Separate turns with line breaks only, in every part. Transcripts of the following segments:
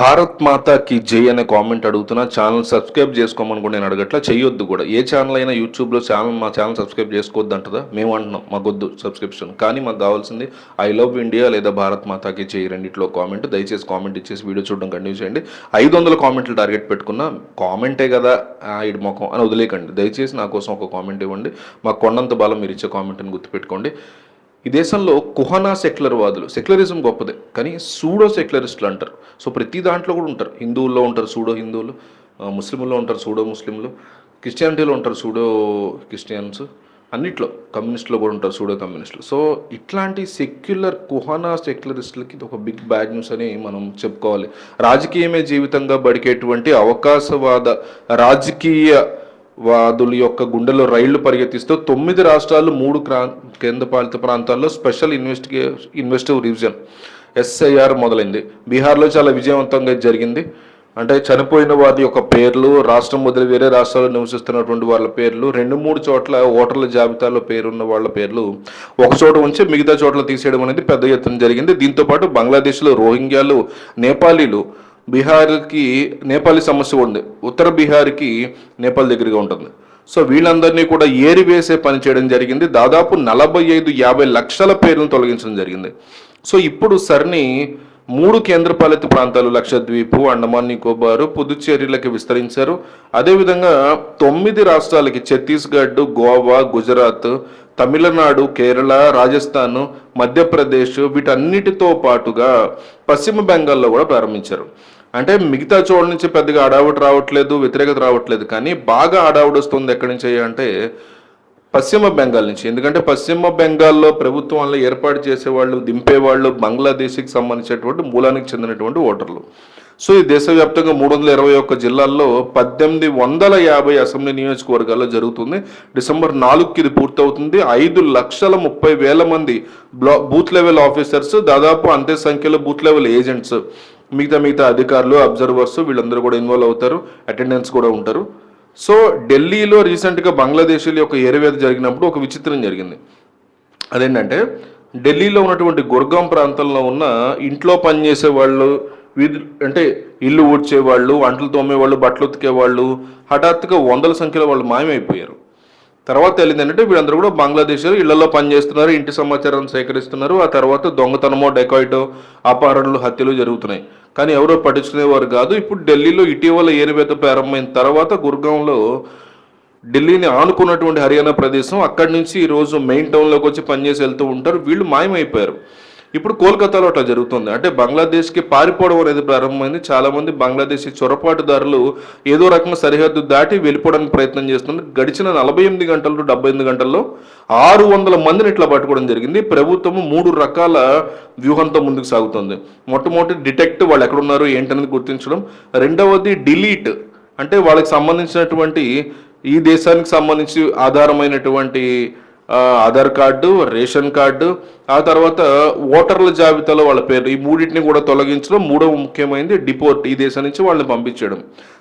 భారత్ మాతాకి జై అనే కామెంట్ అడుగుతున్నా. ఛానల్ సబ్స్క్రైబ్ చేసుకోమని కూడా నేను అడగట్లా. చేయొద్దు కూడా. ఏ ఛానల్ అయినా యూట్యూబ్లో ఛానల్ మా ఛానల్ సబ్స్క్రైబ్ చేసుకోవద్దు అంటదా మేము అంటున్నాం. మాకొద్దు సబ్స్క్రిప్షన్. కానీ మాకు కావాల్సింది ఐ లవ్ ఇండియా లేదా భారత్ మాతాకి జై రెండిట్లో కామెంట్. దయచేసి కామెంట్ ఇచ్చేసి వీడియో చూడడం కంటిన్యూ చేయండి. ఐదు వందల కామెంట్లు టార్గెట్ పెట్టుకున్నా కామెంటే కదా ఆ, ఇటు మొఖం అని వదిలేకండి. దయచేసి నా కోసం ఒక కామెంట్ ఇవ్వండి. మాకు కొండంత బలం మీరు ఇచ్చే కామెంట్ని గుర్తుపెట్టుకోండి. ఈ దేశంలో కుహనా సెక్యులర్ వాదులు సెక్యులరిజం గొప్పదే కానీ సూడో సెక్యులరిస్టులు అంటారు. సో ప్రతి దాంట్లో కూడా ఉంటారు. హిందువుల్లో ఉంటారు సూడో హిందువులు ఆ, ముస్లింల్లో ఉంటారు సూడో ముస్లింలు క్రిస్టియానిటీలో ఉంటారు సూడో క్రిస్టియన్స్ అన్నిట్లో కమ్యూనిస్టులో కూడా ఉంటారు సూడో కమ్యూనిస్టులు. సో ఇట్లాంటి సెక్యులర్ కుహనా సెక్యులరిస్టులకి ఇది ఒక బిగ్ బ్యాడ్ న్యూస్ అని మనం చెప్పుకోవాలి. రాజకీయమే జీవితంగా బడికేటువంటి అవకాశవాద రాజకీయ వాదుల యొక్క గుండెలో రైళ్ళు పరిగెత్తిస్తూ తొమ్మిది రాష్ట్రాలు మూడు క్రా కేంద్రపాలిత ప్రాంతాల్లో స్పెషల్ ఇన్వెస్టిగే ఇన్వెస్టివ్ రివిజన్ ఎస్ఐఆర్ మొదలైంది. బీహార్లో చాలా విజయవంతంగా జరిగింది. అంటే చనిపోయిన వారి యొక్క పేర్లు రాష్ట్రం వదిలి వేరే రాష్ట్రాల్లో నివసిస్తున్నటువంటి వాళ్ళ పేర్లు రెండు మూడు చోట్ల ఓటర్ల జాబితాలో పేరున్న వాళ్ళ పేర్లు ఒక చోట ఉంచి మిగతా చోట్ల తీసేయడం అనేది పెద్ద ఎత్తున జరిగింది. దీంతో పాటు బంగ్లాదేశ్లో రోహింగ్యాలు నేపాలీలు బీహార్కి నేపాలీ సమస్య ఉంది. ఉత్తర బీహార్కి నేపాల్ దగ్గరగా ఉంటుంది. సో వీళ్ళందరినీ కూడా ఏరివేసే పని చేయడం జరిగింది. దాదాపు నలభై ఐదు యాభై లక్షల పేర్లను తొలగించడం జరిగింది. సో ఇప్పుడు సర్ని మూడు కేంద్రపాలిత ప్రాంతాలు లక్షద్వీపు అండమాన్ నికోబారు పుదుచ్చేరిలకి విస్తరించారు. అదేవిధంగా తొమ్మిది రాష్ట్రాలకి ఛత్తీస్గఢ్ గోవా గుజరాత్ తమిళనాడు కేరళ రాజస్థాన్ మధ్యప్రదేశ్ వీటన్నిటితో పాటుగా పశ్చిమ బెంగాల్లో కూడా ప్రారంభించారు. అంటే మిగతా చోట్ల నుంచి పెద్దగా అడావుడు రావట్లేదు వ్యతిరేకత రావట్లేదు. కానీ బాగా అడావుడు వస్తుంది ఎక్కడి నుంచి అంటే పశ్చిమ బెంగాల్ నుంచి. ఎందుకంటే పశ్చిమ బెంగాల్లో ప్రభుత్వంలో ఏర్పాటు చేసేవాళ్ళు దింపేవాళ్ళు బంగ్లాదేశ్కి సంబంధించినటువంటి మూలానికి చెందినటువంటి ఓటర్లు. సో ఈ దేశవ్యాప్తంగా మూడు వందల ఇరవై ఒక్క జిల్లాల్లో పద్దెనిమిది వందల యాభై అసెంబ్లీ నియోజకవర్గాల్లో జరుగుతుంది. డిసెంబర్ నాలుగుకి ఇది పూర్తవుతుంది. ఐదు లక్షల ముప్పై వేల మంది బ్లా బూత్ లెవెల్ ఆఫీసర్స్ దాదాపు అంతే సంఖ్యలో బూత్ లెవెల్ ఏజెంట్స్ మిగతా మిగతా అధికారులు అబ్జర్వర్స్ వీళ్ళందరూ కూడా ఇన్వాల్వ్ అవుతారు. అటెండెన్స్ కూడా ఉంటారు. సో ఢిల్లీలో రీసెంట్గా బంగ్లాదేశీల యొక్క ఏరువేద జరిగినప్పుడు ఒక విచిత్రం జరిగింది. అదేంటంటే ఢిల్లీలో ఉన్నటువంటి గుర్గాం ప్రాంతంలో ఉన్న ఇంట్లో పనిచేసే వాళ్ళు వీధి అంటే ఇల్లు ఊడ్చే వాళ్ళు వంటలు తోమేవాళ్ళు బట్టలు ఉతికేవాళ్ళు హఠాత్తుగా వందల సంఖ్యలో వాళ్ళు మాయమైపోయారు. తర్వాత తెలియదు ఏంటంటే వీళ్ళందరూ కూడా బంగ్లాదేశ్ ఇళ్ళలో పనిచేస్తున్నారు ఇంటి సమాచారం సేకరిస్తున్నారు ఆ తర్వాత దొంగతనమో డెకాయిటో అపహరణలు హత్యలు జరుగుతున్నాయి. కానీ ఎవరో పట్టించుకునేవారు కాదు. ఇప్పుడు ఢిల్లీలో ఇటీవల ఏరువేత ప్రారంభమైన తర్వాత గుర్గాంలో ఢిల్లీని ఆనుకున్నటువంటి హర్యానా ప్రదేశం అక్కడి నుంచి ఈరోజు మెయిన్ టౌన్లోకి వచ్చి పనిచేసి వెళ్తూ ఉంటారు. వీళ్ళు మాయమైపోయారు. ఇప్పుడు కోల్కతాలో అట్లా జరుగుతుంది. అంటే బంగ్లాదేశ్కి పారిపోవడం అనేది ప్రారంభమైంది. చాలా మంది బంగ్లాదేశీ చొరపాటుదారులు ఏదో రకంగా సరిహద్దు దాటి వెళ్ళిపోవడానికి ప్రయత్నం చేస్తున్నారు. గడిచిన నలభై ఎనిమిది గంటలు డెబ్బై ఎనిమిది గంటల్లో ఆరు వందల మందిని ఇట్లా పట్టుకోవడం జరిగింది. ప్రభుత్వం మూడు రకాల వ్యూహంతో ముందుకు సాగుతుంది. మొట్టమొదటి డిటెక్ట్ వాళ్ళు ఎక్కడున్నారు ఏంటనేది గుర్తించడం. రెండవది డిలీట్ అంటే వాళ్ళకి సంబంధించినటువంటి ఈ దేశానికి సంబంధించి ఆధారమైనటువంటి ఆధార్ కార్డు రేషన్ కార్డు ఆ తర్వాత ఓటర్ల జాబితాలో వాళ్ళ పేరు ఈ మూడింటిని కూడా తొలగించడం మూడవ ముఖ్యమైనది డిపోర్ట్ ఈ దేశం నుంచి వాళ్ళని పంపించడం.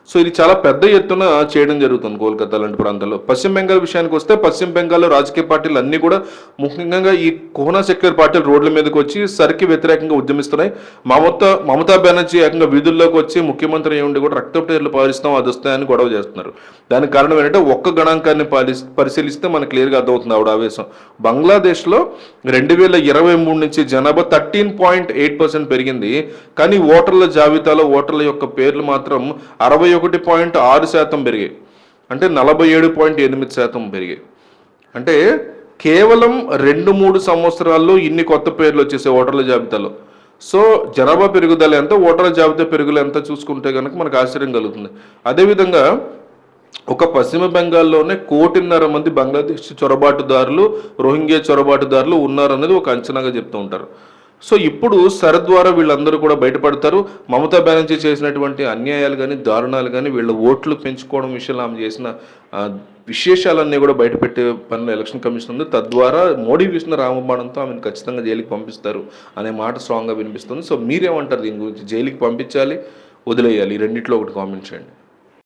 సో ఇది చాలా పెద్ద ఎత్తున చేయడం జరుగుతుంది కోల్కతా లాంటి ప్రాంతాల్లో. పశ్చిమ బెంగాల్ విషయానికి వస్తే పశ్చిమ బెంగాల్లో రాజకీయ పార్టీలు అన్ని కూడా ముఖ్యంగా ఈ కోహనా సెక్యులర్ పార్టీలు రోడ్ల మీదకి వచ్చి సరికి వ్యతిరేకంగా ఉద్యమిస్తున్నాయి. మమతా మమతా బెనర్జీ ఏకంగా వీధుల్లోకి వచ్చి ముఖ్యమంత్రి అయి కూడా రక్తపోటీలు పాలిస్తాం అది వస్తాయని గొడవ చేస్తున్నారు. దానికి కారణం ఏంటంటే ఒక్క గణాంకాన్ని పాలి పరిశీలిస్తే మనకు క్లియర్గా అర్థమవుతుంది ఆవిడ ఆవేశం. బంగ్లాదేశ్లో రెండు వేల ఇరవై మూడు నుంచి జనాభా థర్టీన్ పాయింట్ ఎయిట్ పర్సెంట్ పెరిగింది. కానీ ఓటర్ల జాబితాలో ఓటర్ల యొక్క పేర్లు మాత్రం అరవై ఒకటి పాయింట్ ఆరు శాతం పెరిగాయి. అంటే నలభై ఏడు పాయింట్ ఎనిమిది శాతం పెరిగాయి. అంటే కేవలం రెండు మూడు సంవత్సరాల్లో ఇన్ని కొత్త పేర్లు వచ్చేసాయి ఓటర్ల జాబితాలో. సో జనాభా పెరుగుదల ఎంత ఓటర్ల జాబితా పెరుగుదల ఎంత చూసుకుంటే కనుక మనకు ఆశ్చర్యం కలుగుతుంది. అదేవిధంగా ఒక పశ్చిమ బెంగాల్లోనే కోటిన్నర మంది బంగ్లాదేశ్ చొరబాటుదారులు రోహింగ్యా చొరబాటుదారులు ఉన్నారనేది ఒక అంచనాగా చెప్తూ ఉంటారు. సో ఇప్పుడు సరద్ ద్వారా వీళ్ళందరూ కూడా బయటపడతారు. మమతా బెనర్జీ చేసినటువంటి అన్యాయాలు కానీ దారుణాలు కానీ వీళ్ళ ఓట్లు పెంచుకోవడం విషయంలో ఆమె చేసిన విశేషాలన్నీ కూడా బయటపెట్టే పనులు ఎలక్షన్ కమిషన్ ఉంది. తద్వారా మోడీ విష్ణు రామబాణంతో ఆమెను ఖచ్చితంగా జైలుకి పంపిస్తారు అనే మాట స్ట్రాంగ్గా వినిపిస్తుంది. సో మీరేమంటారు దీని గురించి? జైలుకి పంపించాలి వదిలేయాలి? ఈ రెండిట్లో ఒకటి కామెంట్ చేయండి.